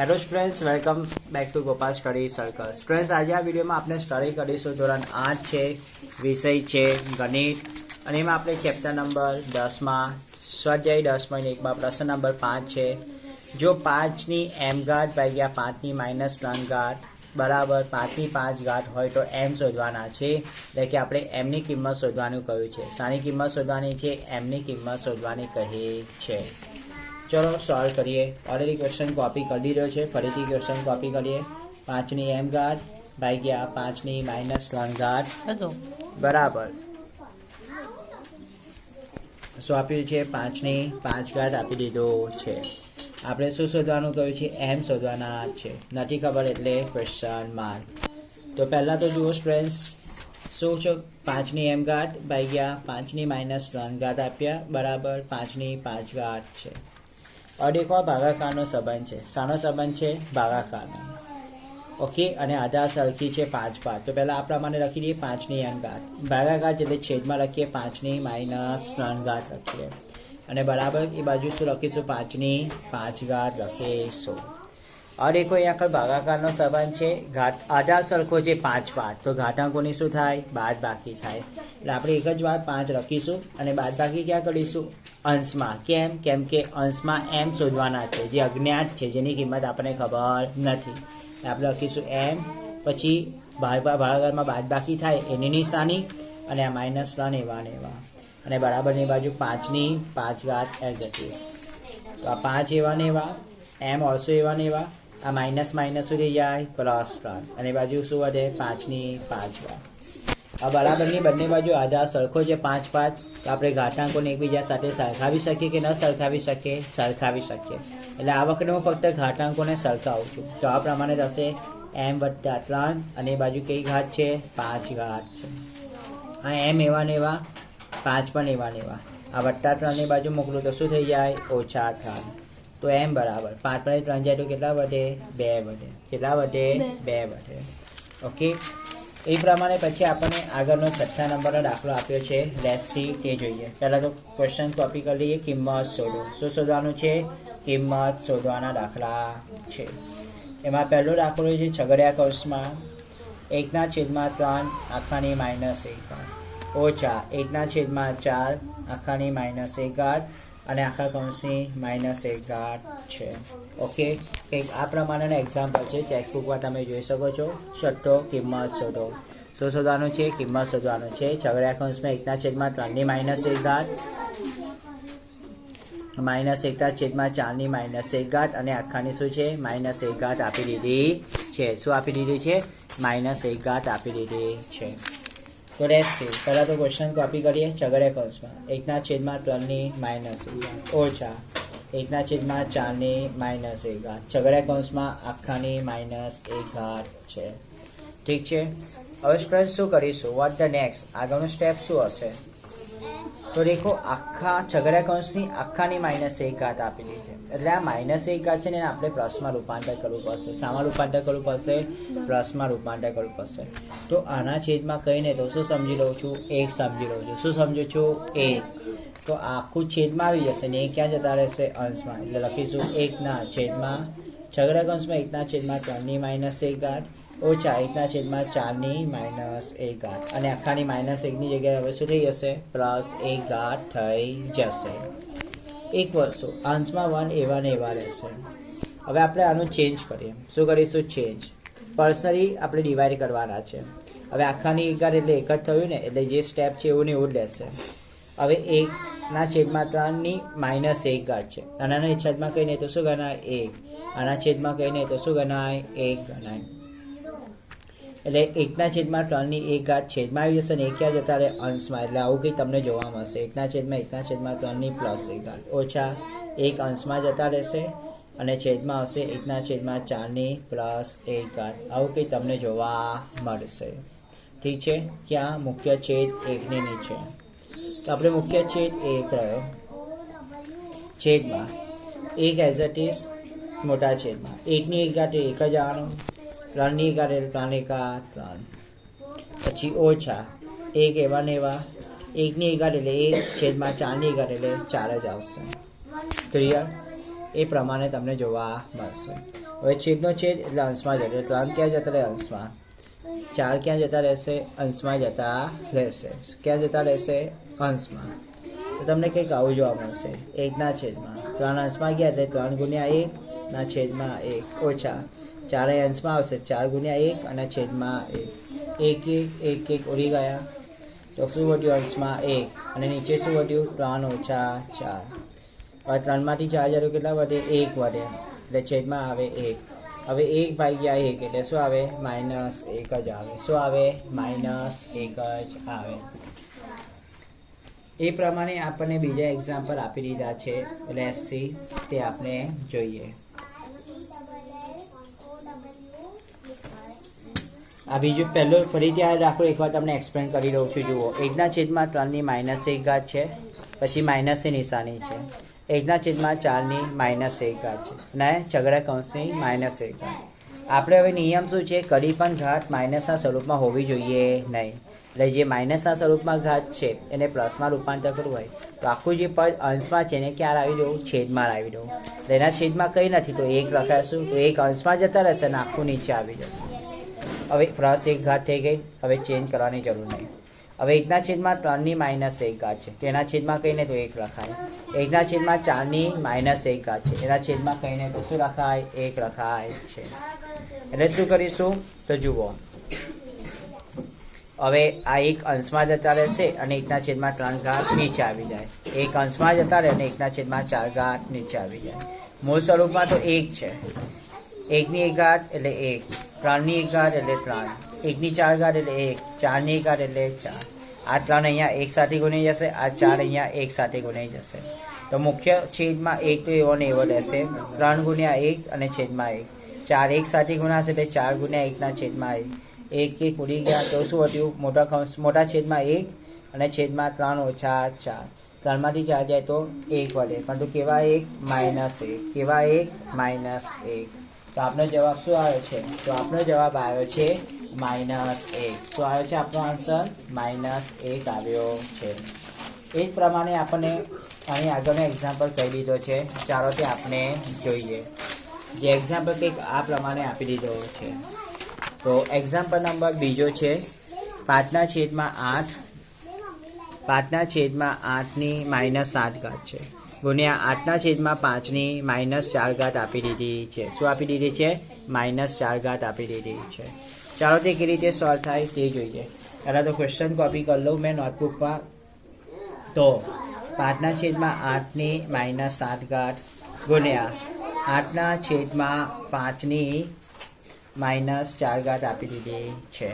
Hello students welcome back to Gopal study circle students આજે આ વિડીયોમાં આપણે સ્ટડી કરીશું. ધોરણ આઠ છે, વિષય છે, ગણિત. અને એમાં આપણે ચેપ્ટર નંબર દસમાં, સ્વાધ્યાય દસ પોઈન્ટ એકમાં પ્રશ્ન નંબર પાંચ છે. જો પાંચની એમ ઘાત ભાગ્યા પાંચની માઇનસ ત્રણ ઘાત બરાબર પાંચની પાંચ ઘાત હોય તો એમ શોધવાના છે. એટલે કે આપણે એમની કિંમત શોધવાનું કહ્યું છે. શાની કિંમત શોધવાની છે એમની કિંમત શોધવાની કહી છે. ચલો સોલ્વ કરીએ. ઓલરેડી ક્વેશ્ચન કોપી કરી દીધો છે. ફરીથી ક્વેશ્ચન કોપી કરીએ. પાંચની એમ ઘાત ભાગ્યા પાંચની માઇનસ ત્રણ ઘાત. બરાબર. શું આપ્યું છે? પાંચની પાંચ ઘાત આપી દીધો છે. આપણે શું શોધવાનું કહ્યું છે? એમ શોધવાના છે. નથી ખબર એટલે ક્વેશ્ચન માર્ક તો પહેલાં તો જુઓ સ્ટુડન્ટ્સ શું છે? પાંચની એમ ઘાત ભાગ્યા પાંચની માઇનસ ત્રણ ઘાત આપ્યા. બરાબર પાંચની પાંચ ઘાત છે. અડેકો ભાગાકારનો સંબંધ છે. શાનો સંબંધ છે? ભાગાકારનો. ઓકે, અને આધાર સરખી છે? પાંચ પાંચ. તો પહેલાં આ પ્રમાણે લખી દઈએ પાંચની એમ ઘાત. ભાગાકાર એટલે છેદમાં લખીએ પાંચની માઇનસ ત્રણ ઘાત લખીએ. અને બરાબર એ બાજુ શું લખીશું? પાંચની પાંચ ઘાત લખીશું. આ દેખો અહીંયા ભાગાકારનો સંબંધ છે ઘાટ આધાર સરખો છે પાંચ પાંચ તો ઘાટાંકોની શું થાય બાદ બાકી થાય એટલે આપણે એક જ વાર પાંચ લખીશું અને બાદ બાકી ક્યાં કરીશું? અંશમાં. કેમ? કેમ કે અંશમાં એમ શોધવાના છે. જે અજ્ઞાત છે, જેની કિંમત આપણને ખબર નથી. આપણે લખીશું એમ, પછી ભાગાકારમાં બાદ બાકી થાય એની નિશાની અને આ માઇનસ ત્રણ એવા ને એવા. અને બરાબરની બાજુ પાંચની પાંચ ઘાત એઝ ઇટ ઇઝ તો આ પાંચ એવા ને એવા એમ ઓળસો એવા ને એવા. આ માઇનસ માઇનસ થઈ જાય, પ્લસ ત્રણ. અને બાજુ શું વધે? પાંચની પાંચ વાર આ બરાબરની બંને બાજુ આધાર સરખો છે, પાંચ પાંચ. તો આપણે ઘાટાંકોને એકબીજા સાથે સરખાવી શકીએ કે ન સરખાવી શકીએ? સરખાવી શકીએ. એટલે આ વખતે હું ફક્ત ઘાટાંકોને સરખાવું છું. તો આ પ્રમાણે થશે એમ વત્તા ત્રણ અને બાજુ કઈ ઘાત છે? પાંચ ઘાત છે. આ એમ એવા ને એવા, પાંચ પણ એવા ને એવા. આ વત્તા ત્રણની બાજુ મોકલું તો શું થઈ જાય? ઓછા ત્રણ. તો એમ બરાબર. પાંચ પાંચ ત્રણ જાય તો કેટલા વધે? બે વધે. કેટલા વધે? બે. વધે. ઓકે? એ પ્રમાણે પછી આપણને આગળનો છઠ્ઠા નંબરનો દાખલો આપ્યો છે. લેસી તે જોઈએ. પહેલાં તો ક્વેશ્ચન કોપી કરી લઈએ. કિંમત શોધો. શું શોધવાનું છે? કિંમત શોધવાના દાખલા છે. એમાં પહેલો દાખલો છે છગડિયા કૌશમાં એકના છેદમાં ત્રણ આખાની માઇનસ એક ઓછા એકના છેદમાં ચાર આખાની માઇનસ એક ઘાત અને આખા કૌંસની માઇનસ એક છે. ઓકે કંઈક આ પ્રમાણેનો એક્ઝામ્પલ છે. ટેક્સ્ટબુકમાં તમે જોઈ શકો છો. છઠ્ઠો કિંમત શોધો. શું શોધવાનું છે? કિંમત શોધવાનું છે. છગડિયા કૌંસમાં એકના છેદમાં ત્રણની માઇનસ એક ઘાત માઇનસ એકતા છેદમાં ચારની માઇનસ એક ઘાત અને આખાની શું છે? માઇનસ એક ઘાત આપી દીધી છે. શું આપી દીધી છે? માઇનસ એક ઘાત આપી દીધી છે. તો રહેશે પહેલાં તો ક્વેશ્ચન કોપી કરીએ ચગડે કૌંસમાં એકના છેદમાં ત્રણની માઇનસ ઓછા. એકના છેદમાં ચારની માઇનસ એક ઘાત છગડિયા કૌંસમાં આખાની માઇનસ એક ઘાત છે. ઠીક છે? હવે સ્ટુડન્ટ શું કરીશું? વોટ ધ નેક્સ્ટ આગળનું સ્ટેપ શું હશે? તો દેખો, આખા છગડા કૌંસની આખાની માઇનસ એક ઘાત આપેલી છે. એટલે આ માઇનસ એક ઘાત છે ને આપણે પ્લસમાં રૂપાંતર કરવું પડશે. શામાં રૂપાંતર કરવું પડશે? પ્લસમાં રૂપાંતર કરવું પડશે. તો આના છેદમાં કહીને તો શું સમજી લઉં છું? એક સમજી લઉં છું. શું સમજું છું? એક. તો આખું છેદમાં આવી જશે ને એ ક્યાં જતા રહેશે? અંશમાં. એટલે લખીશું, એકના છેદમાં છગડા કૌંસમાં એકના છેદમાં ત્રણની માઇનસ એક ઘાત. ઓછા, એકના છેદમાં ચારની માઇનસ એક ગાંઠ અને આખાની માઇનસ એકની જગ્યાએ હવે શું થઈ જશે? પ્લસ એક ગાંઠ થઈ જશે. એક વર્ષો. અંશમાં વન એવા ને એવા રહેશે. હવે આપણે આનું ચેન્જ કરીએ. શું કરીશું? ચેન્જ પર્સનલી આપણે ડિવાઈડ કરવાના છે. હવે આખાની એક ઘાત એટલે એક જ થયું ને, એટલે જે સ્ટેપ છે એવું ને એવું જ રહેશે. હવે એકના છેદમાં ત્રણની માઇનસ એક ગાંઠ છે. આનાના છેદમાં કહીને તો શું ગણાય? એક. આના છેદમાં કહીને તો શું ગણાય? એક ગણાય. એટલે એકના છેદમાં ત્રણની એક ઘાત છેદમાં આવી જશે ને એક ક્યાં જતા રહે? અંશમાં. એટલે આવું કંઈ તમને જોવા મળશે. એકના છેદમાં એકના છેદમાં ત્રણની પ્લસ એક ઘાત. ઓછા એક અંશમાં જતા રહેશે અને છેદમાં આવશે એકના છેદમાં ચારની પ્લસ એક ઘાત. આવું કંઈ તમને જોવા મળશે. ઠીક છે? ક્યાં? મુખ્ય છેદ એકની નીચે. તો આપણે મુખ્ય છેદ એક રહ્યો. છેદમાં. એક એઝ ઇટ ઇઝ મોટા છેદમાં. એકની એક ઘાત એક જ આવવાનું. ઘાત એટલે ત્રણ. પછી ઓછા. એક એવા ને એવા. એકની એગાટ એટલે એક છેદમાં ચારની એગાટ એટલે ચાર જ આવશે. ક્લિયર એ પ્રમાણે તમને જોવા મળશે. હવે છેદનો છેદ એટલે અંશમાં જતો ત્રણ ક્યાં જતા રહે? અંશમાં. ચાર ક્યાં જતા રહેશે? અંશમાં જતા રહેશે. ક્યાં જતા રહેશે? અંશમાં. તો તમને કંઈક આવું જોવા મળશે. એકના છેદમાં. ત્રણ અંશમાં ગયા એટલે ત્રણ ગુણ્યા એકના છેદમાં એક. ઓછા. ચારેય અંશમાં આવશે. ચાર ગુણ્યા એક અને છેદમાં એક. એક એક એક એક ઉડી ગયા. તો શું વધ્યું? અંશમાં એક. અને નીચે શું વધ્યું? ત્રણ ઓછા ચાર. હવે ત્રણમાંથી ચાર હજાર કેટલા વધે? એક વધે. એટલે છેદમાં આવે એક. હવે એક ભાગ્યા એક એટલે શું આવે? માઇનસ એક જ આવે. શું આવે? માઇનસ એક જ આવે. એ પ્રમાણે આપણને બીજા એક્ઝામ્પલ આપી દીધા છે. એટલે એસસી તે આપણે જોઈએ. આ બીજું પહેલું ફરીથી યાદ રાખો, એકવાર તમને એક્સપ્લેન કરી દઉં છું, જુઓ. એકના છેદમાં ત્રણની માઇનસ એક ઘાત છે, પછી માઇનસની નિશાની છે. એકના છેદમાં ચારની માઇનસ એક ઘાત છે, અને ચગડા કૌંસની માઇનસ એક ઘાત. આપણે હવે નિયમ શું છે? કદી પણ ઘાત માઇનસના સ્વરૂપમાં હોવી જોઈએ નહીં. એટલે જે માઇનસના સ્વરૂપમાં ઘાત છે, એને પ્લસમાં રૂપાંતર કરવું હોય. તો આખું જે પદ અંશમાં છે, એને ક્યાં લાવી દઉં? છેદમાં લાવી દઉં. એના છેદમાં કંઈ નથી, તો એક લખાશું, તો એક અંશમાં જતા રહેશે અને આખું નીચે આવી જશે. હવે પ્લસ એક ઘાત થઈ ગઈ. હવે ચેન્જ કરવાની જરૂર નહીં. હવે એકના છેદમાં ત્રણની માઇનસ એક ઘાત છે. તેના છેદમાં કહીને તો એક લખાય એકના છેદમાં ચારની માઇનસ એક ઘાત છે. એના છેદમાં કહીને તો શું લખાય એક લખાય છે. એટલે શું કરીશું? તો જુઓ. હવે આ એક અંશમાં જતા રહેશે અને એકના છેદમાં ત્રણ ઘાત નીચે આવી જાય. એક અંશમાં જતા રહે અને એકના છેદમાં ચાર ઘાત નીચે આવી જાય. મૂળ સ્વરૂપમાં તો એક છે. એકની એક ઘાત એટલે એક. ત્રણની એક ઘાત એટલે ત્રણ. એકની ચાર ઘાત એટલે એક, ચારની એક ઘાત એટલે ચાર. આ ત્રણ અહીંયા એક સાથે ગુનાઈ જશે, આ ચાર અહીંયા એક સાથે ગુણાઈ જશે. તો મુખ્ય છેદમાં એક તો એવો ને એવો રહેશે. ત્રણ ગુણ્યા એક અને છેદમાં એક. ચાર એક સાથે ગુણાશે એટલે ચાર ગુણ્યા એકના છેદમાં એક. એક એક ઉડી ગયા તો શું હતું? મોટા ખંશ મોટા છેદમાં એક અને છેદમાં ત્રણ ઓછા ચાર. ત્રણમાંથી ચાર જાય તો એક વડે. પરંતુ કેવા એક? માઇનસ એક. કેવા એક? માઇનસ એક. તો આપનો જવાબ શું આવ્યો છે? તો આપનો જવાબ આવ્યો છે માઇનસ એક. શું આવ્યો છે આપણો આન્સર માઇનસ એક આવ્યો છે. એ જ પ્રમાણે આપણને અહીં આગળનો એક્ઝામ્પલ કહી દીધો છે. ચાલો તે આપણે જોઈએ. જે એક્ઝામ્પલ કંઈક આ પ્રમાણે આપી દીધો છે. તો એક્ઝામ્પલ નંબર બીજો છે. પાંચના છેદમાં આઠ. પાંચના છેદમાં આઠની માઇનસ સાત ઘાત છે. ગુણ્યા આઠના છેદમાં પાંચની માઇનસ ચાર ઘાત આપી દીધી છે. શું આપી દીધી છે? માઇનસ ચાર ઘાત આપી દીધી છે. ચાલો તે કેવી રીતે સોલ્વ થાય તે જોઈએ. પહેલાં તો ક્વેશ્ચન કોપી કરી લઉં મેં નોટબુકમાં તો પાંચના છેદમાં આઠની માઇનસ સાત ઘાત ગુણ્યા આઠના છેદમાં પાંચની માઇનસ ચાર ઘાત આપી દીધી છે.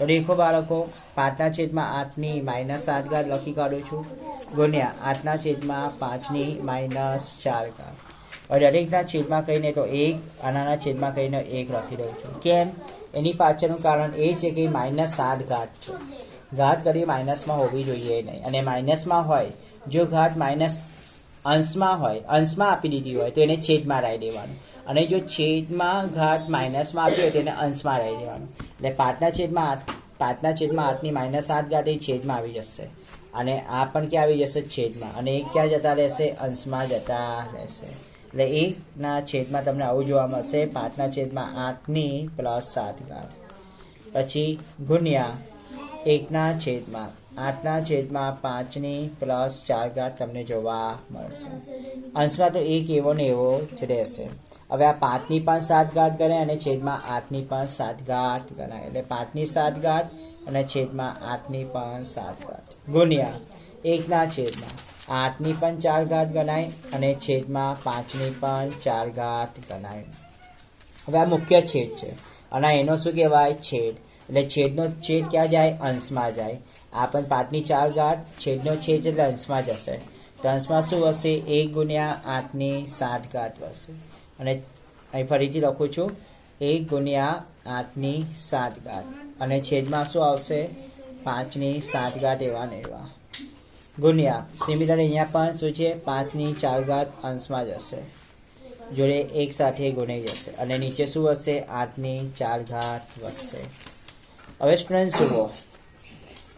તો બાળકો, પાંચના છેદમાં આઠની માઇનસ સાત ઘાત લખી કાઢું છું. ગુણ્યા આઠના છેદમાં પાંચની માઇનસ ચાર ઘાત. દરેકના છેદમાં કહીને તો એક, આનાના છેદમાં કહીને એક લખી દઉં છું. કેમ? એની પાછળનું કારણ એ છે કે માઇનસ સાત ઘાત છે. ઘાત કરી માઇનસમાં હોવી જોઈએ નહીં. અને માઇનસમાં હોય, જો ઘાત માઇનસ અંશમાં હોય, અંશમાં આપી દીધી હોય, તો એને છેદમાં રાઈ દેવાનું. અને જો છેદમાં ઘાત માઇનસમાં આપી હોય, તો એને અંશમાં રાઈ દેવાનું. એટલે પાંચના છેદમાં આઠ પાંચના છેદમાં આઠની માઇનસ સાત ઘાત છેદમાં આવી જશે. અને આ પણ ક્યાં આવી જશે? છેદમાં. અને એ ક્યાં જતા રહેશે? અંશમાં જતા રહેશે. એટલે એકના છેદમાં તમને આવું જોવા મળશે. પાંચના છેદમાં આઠની પ્લસ સાત ઘાત પછી ગુણ્યા એકના છેદમાં આઠના છેદમાં પાંચની પ્લસ ચાર ઘાત તમને જોવા મળશે. અંશમાં તો એક એવો ને એવો જ રહેશે. હવે આ પાંચની પણ સાત ઘાત ગણાય અને છેદમાં આઠની પણ સાત ઘાત ગણાય. એટલે પાંચની સાત ઘાત અને છેદમાં આઠની પણ સાત ઘાત. ગુણ્યા એકના છેદમાં આઠની પણ ચાર ઘાત ગણાય અને છેદમાં પાંચની પણ ચાર ઘાત ગણાય. હવે આ મુખ્ય છેદ છે. અને એનો શું કહેવાય? છેદ. એટલે છેદનો છેદ ક્યાં જાય? અંશમાં જાય. આ પણ પાંચની ચાર ઘાત, છેદનો છેદ એટલે અંશમાં જશે. તો અંશમાં શું હશે? એક ગુણ્યા આઠની સાત ઘાત વશે અને અહીં ફરીથી લખું છું. એક ગુણ્યા આઠની સાત ઘાત. અને છેદમાં શું આવશે? પાંચની સાત ઘાત એવા ને એવા. ગુણ્યા. સિમિલર અહીંયા પણ શું છે? પાંચની ચાર ઘાત અંશમાં જશે. જોડે એક સાથે ગુણાઈ જશે. અને નીચે શું હશે? આઠની ચાર ઘાત વધશે હવે સ્ટુડન્ટ જુઓ.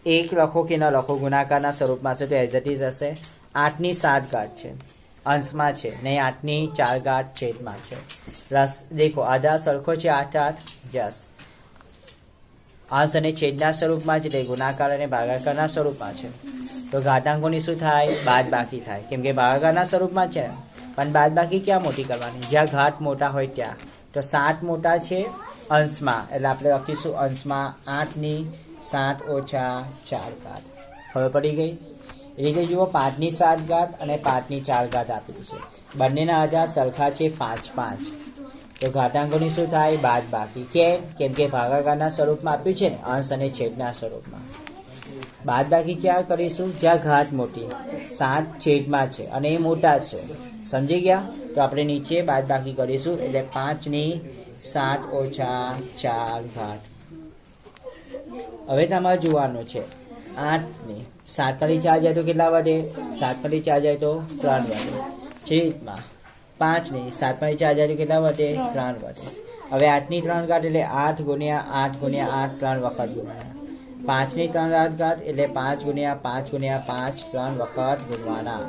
એક લખો કે ન લખો, ગુણાકારના સ્વરૂપમાં છે તો એઝ ઇટ ઇઝ હશે. આઠની સાત ગાંઠ છે. અંશમાં છે. ને આઠની ચાર ઘાત છેદમાં છે. રસ, દેખો આધાર સરખો છે આઠ આઠ યસ. અંશ અને છેદના સ્વરૂપમાં છે તે ગુણાકાર અને ભાગાકારના સ્વરૂપમાં છે. તો ઘાતાંકોની શું થાય? બાદ બાકી થાય. કેમ કે ભાગાકારના સ્વરૂપમાં છે. પણ બાદ બાકી ક્યાં મોટી કરવાની? જ્યાં ઘાત મોટા હોય ત્યાં. તો સાત મોટા છે અંશમાં. એટલે આપણે લખીશું અંશમાં આઠની સાત ઓછા ચાર ઘાત. ખબર પડી ગઈ? એ રીતે જુઓ, પાંચની સાત ઘાત અને પાંચની ચાર ઘાત આપેલી છે. બંનેના આધાર સરખા છે પાંચ પાંચ. તો ઘાતાંકોની શું થાય? બાદ બાકી. કેમ કેમ કે ભાગાકારના સ્વરૂપમાં આપ્યું છે ને, અંશ અને છેદના સ્વરૂપમાં. બાદ બાકી ક્યાં કરીશું? જ્યાં ઘાત મોટી. સાત છેદમાં છે અને એ મોટા છે. સમજી ગયા? તો આપણે નીચે બાદ બાકી કરીશું. એટલે પાંચની સાત ઓછા ચાર ઘાત. હવે તમારે જોવાનું છે. આઠને સાત પરી ચાર જાય તો કેટલા વધે? સાતમાંથી ચાર જાય તો ત્રણ વધે. છેદમાં સાત પરી ચાર જાય તો કેટલા વધે? ત્રણ વધે. હવે આઠની ત્રણ ઘાટ એટલે આઠ ગુણ્યા આઠ ગુણ્યા આઠ ત્રણ વખત ગુણવાના. પાંચની ત્રણ રાત ઘાત એટલે પાંચ ગુણ્યા પાંચ ગુણ્યા પાંચ ત્રણ વખત ગુણવાના.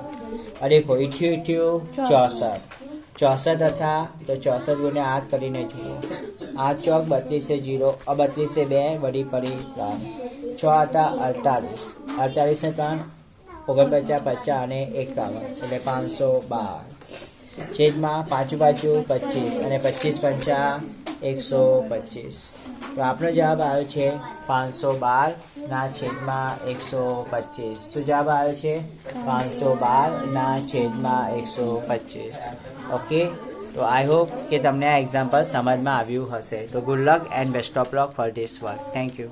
અરે દેખો ઇઠ્યું ઇઠ્યું ચોસઠ. ચોસઠ હતા, તો ચોસઠ ગુણ્યા આઠ કરીને જુઓ. આઠ ચોક બત્રીસે જીરો બત્રીસે બે વડી પડી ત્રણ. છ હતા અડતાલીસ. અડતાલીસ ત્રણ, ઓગણપચાસ, પચાસ અને એકાવન, એટલે પાંચસો બાર. છેદમાં પાંચું પાંચું પચીસ અને પચીસ પંચા એકસો પચીસ. તો આપણો જવાબ આવ્યો છે પાંચસો બાર ના છેદમાં એકસો પચીસ. શું જવાબ આવ્યો છે? પાંચસો બાર ના છેદમાં એકસો પચીસ. ઓકે તો આઈ હોપ કે તમને આ એક્ઝામ્પલ સમજમાં આવ્યું હશે. તો good luck and best of luck for this work thank you